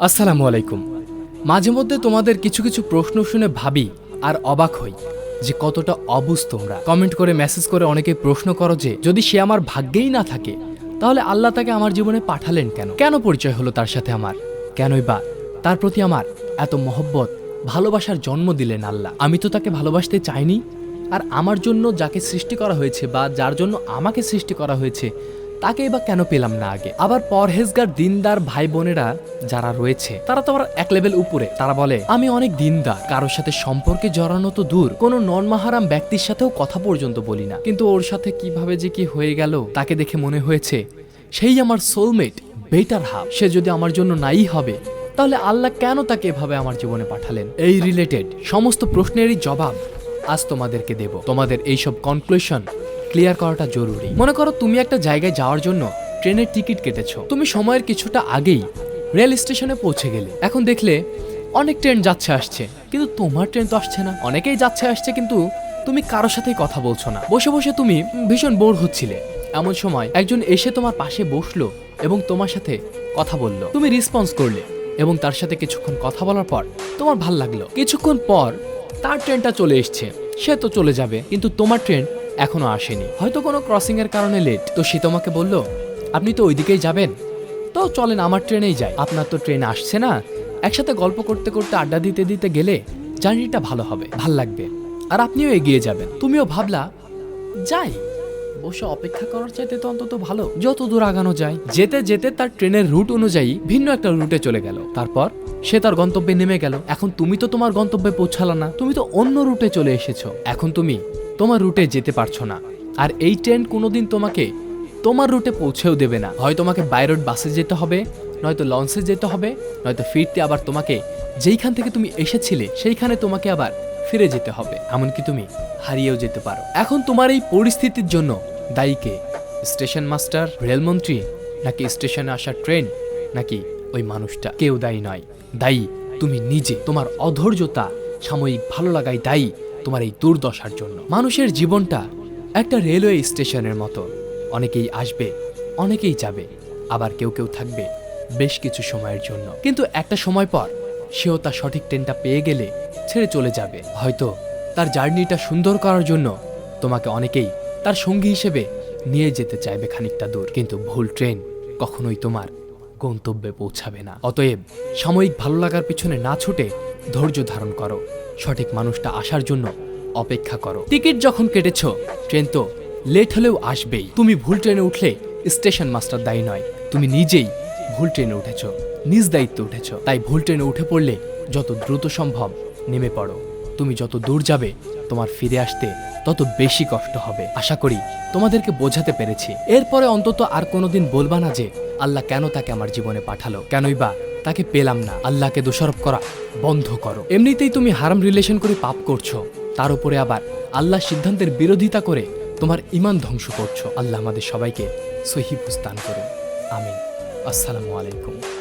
আসসালামু আলাইকুম। মাঝে মধ্যে তোমাদের কিছু কিছু প্রশ্ন শুনে ভাবি আর অবাক হই যে কতটা অবুজ তোমরা। কমেন্ট করে মেসেজ করে অনেকে প্রশ্ন করো যে, যদি সে আমার ভাগ্যেই না থাকে, তাহলে আল্লাহ তাকে আমার জীবনে পাঠালেন কেন? কেন পরিচয় হলো তার সাথে আমার? কেনই বা তার প্রতি আমার এত মহব্বত, ভালোবাসার জন্ম দিলেন আল্লাহ? আমি তো তাকে ভালোবাসতে চাইনি, আর আমার জন্য যাকে সৃষ্টি করা হয়েছে বা যার জন্য আমাকে সৃষ্টি করা হয়েছে তাকে বা কেন পেলাম না আগে? আবার পরহেজগার দিনদার ভাই বোনেরা যারা রয়েছে, তারা তো আবার এক লেভেল উপরে। তারা বলে, আমি অনেক দিনদার, কারোর সাথে সম্পর্কে জড়ানো তো দূর। কোনো নন মাহারাম ব্যক্তির সাথেও কথা পর্যন্ত বলি না। কিন্তু ওর সাথে কীভাবে যে কি হয়ে গেল, তাকে দেখে মনে হয়েছে, সেই আমার সোলমেট বেটার হাফ সে যদি আমার জন্য নাই হবে, তাহলে আল্লাহ কেন তাকে এভাবে আমার জীবনে পাঠালেন? এই রিলেটেড সমস্ত প্রশ্নেরই জবাব আজ তোমাদেরকে দেব। তোমাদের এইসব কনক্লুশন ক্লিয়ার করাটা জরুরি। মনে করো তুমি একটা জায়গায় যাওয়ার জন্য ট্রেনের টিকিট কেটেছো। তুমি সময়ের কিছুটা আগেই রেল স্টেশনে পৌঁছে গেলে। এখন দেখলে অনেক ট্রেন যাচ্ছে আসছে, কিন্তু তোমার ট্রেন তো আসছে না। অনেকেই যাচ্ছে আসছে, কিন্তু তুমি কারোর সাথেই কথা বলছো না। বসে বসে তুমি ভীষণ বোর হচ্ছিলে। এমন সময় একজন এসে তোমার পাশে বসল এবং তোমার সাথে কথা বলল। তুমি রেসপন্স করলে এবং তার সাথে কিছুক্ষণ কথা বলার পর তোমার ভালো লাগল। কিছুক্ষণ পর তার ট্রেনটা চলে এসছে। সে তো চলে যাবে, কিন্তু তোমার ট্রেন এখনও আসেনি। হয়তো কোনো ক্রসিং এর কারণে লেট তো সে তোমাকে বলল, আপনি তো ওইদিকেই যাবেন? তো চলেন, আমার ট্রেনেই যাই। আপনার তো ট্রেন আসছে না। একসাথে গল্প করতে করতে আড্ডা দিতে দিতে গেলে জার্নিটা ভালো হবে, ভালো লাগবে। আর আপনিও এগিয়ে যাবেন। তুমিও ভাবলা, যাই, বসে অপেক্ষা করার চাইতে তো অন্তত ভালো। যত দূর আগানো যায়। যেতে যেতে তার ট্রেনের রুট অনুযায়ী ভিন্ন একটা রুটে চলে গেল। তারপর সে তার গন্তব্যে নেমে গেল। এখন তুমি তো তোমার গন্তব্যে পৌঁছালা না। তুমি তো অন্য রুটে চলে এসেছ। এখন তুমি তোমার রুটে যেতে পারছ না। আর এই ট্রেন কোনোদিন তোমাকে তোমার রুটে পৌঁছেও দেবে না। হয় তোমাকে বাই রোড বাসে যেতে হবে, নয়তো লঞ্চে যেতে হবে, নয়তো ফিরতে আবার তোমাকে যেইখান থেকে তুমি এসেছিলে, সেইখানে তোমাকে আবার ফিরে যেতে হবে। এমনকি তুমি হারিয়েও যেতে পারো। এখন তোমার এই পরিস্থিতির জন্য দায়ী কে? স্টেশন মাস্টার রেলমন্ত্রী নাকি স্টেশনে আসা ট্রেন নাকি ওই মানুষটা? কেউ দায়ী নয়। দায়ী তুমি নিজে। তোমার অধৈর্যতা সাময়িক ভালো লাগাই দায়ী। তোমার এই দুর্দশার জন্য। মানুষের জীবনটা একটা রেলওয়ে স্টেশনের মতো। অনেকেই আসবে, অনেকেই যাবে, আবার কেউ কেউ থাকবে বেশ কিছু সময়ের জন্য। কিন্তু একটা সময় পর সেও তার সঠিক ট্রেনটা পেয়ে গেলে ছেড়ে চলে যাবে। হয়তো তার জার্নিটা সুন্দর করার জন্য তোমাকে অনেকেই তার সঙ্গী হিসেবে নিয়ে যেতে চাইবে খানিকটা দূর। কিন্তু ভুল ট্রেন কখনোই তোমার গন্তব্যে পৌঁছাবে না। অতএব সাময়িক ভালো লাগার পিছনে না ছুটে ধৈর্য ধারণ করো। সঠিক মানুষটা আসার জন্য অপেক্ষা করো। টিকিট যখন কেটেছ, ট্রেন তো লেট হলেও আসবেই। তুমি ভুল ট্রেনে উঠলে স্টেশন মাস্টার দায়ী নয়। তুমি নিজেই ভুল ট্রেনে উঠেছ, নিজ দায়িত্বে উঠেছ। তাই ভুল ট্রেনে উঠে পড়লে যত দ্রুত সম্ভব নেমে পড়ো। তুমি যত দূর যাবে, তোমার ফিরে আসতে তত বেশি কষ্ট হবে। আশা করি তোমাদেরকে বোঝাতে পেরেছি। এরপরে অন্তত আর কোনোদিন বলবা না যে, আল্লাহ কেন তাকে আমার জীবনে পাঠালো? কেনই বা তাকে পেলাম না। আল্লাহকে দোষারোপ করা বন্ধ করো। এমনিতেই তুমি হারাম রিলেশন করে পাপ করছ। তার উপরে আবার আল্লাহ সিদ্ধান্তের বিরোধিতা করে তোমার ইমান ধ্বংস করছ। আল্লাহ আমাদের সবাইকে সহি বুস্তান করুন। আমি আসসালামু আলাইকুম।